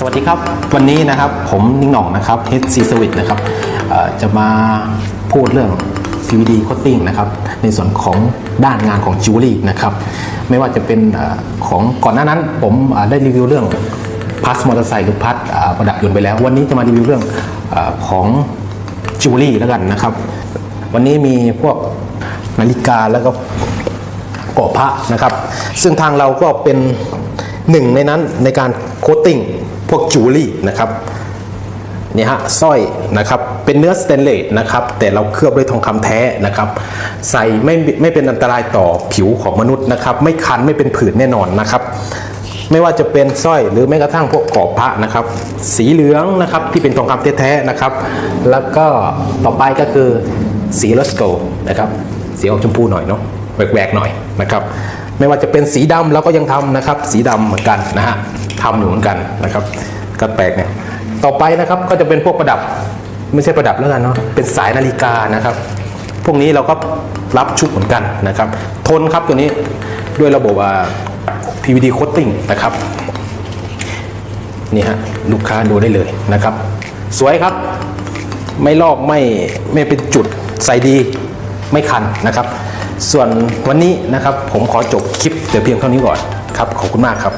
สวัสดีครับ วันนี้นะครับผมนิ่งหน่องนะครับ HC Service นะครับจะมาพูดเรื่อง PVD coating นะครับในส่วนของด้านงานของจิวเวลรี่นะครับไม่ว่าจะเป็นของก่อนหน้านั้นผมได้รีวิวเรื่องพัสมอเตอร์ไซค์หรือพัสประดับยนต์ไปแล้ว วันนี้จะมารีวิวเรื่องอของจิวเวลรี่แล้วกันนะครับ วันนี้มีพวกนาฬิกาแล้วก็กาะพระนะครับ ซึ่งทางเราก็เป็นหนึ่งในนั้นในการโคตติ้ง พวกจูเวลรี่นะครับนี่ฮะสร้อยนะครับเป็นเนื้อสเตนเลสนะครับแต่เราเคลือบด้วยทองคำแท้นะครับใส่ไม่ไม่เป็นอันตรายต่อผิวของมนุษย์นะครับไม่คันไม่เป็นผื่นแน่นอนนะครับไม่ว่าจะเป็นสร้อยหรือแม้กระทั่งพวกกรอบพระนะครับ สีเหลืองนะครับที่เป็นทองคำแท้ๆนะครับ แล้วก็ต่อไปก็คือสีลอสโกนะครับสีออกชมพูหน่อยเนาะแหวกๆหน่อยนะครับ ไม่ว่าจะเป็นสีดำเราก็ยังทำนะครับ สีดำเหมือนกันนะฮะ ทำอยู่เหมือนกันนะครับก็แปลกเนี่ยต่อไปนะครับก็จะเป็นพวกประดับไม่ใช่ประดับแล้วกันเนาะเป็นสายนาฬิกานะครับ พวกนี้เราก็รับชุดเหมือนกันนะครับ ทนครับตัวนี้ด้วยระบบอ่า PVD coating นะครับนี่ฮะลูกค้าดูได้เลยนะครับ สวยครับ ไม่ลอกไม่ไม่เป็นจุดใส่ดีไม่คันนะครับ ส่วนวันนี้นะครับผมขอจบคลิปแต่เพียงเท่านี้ก่อนครับ ขอบคุณมากครับ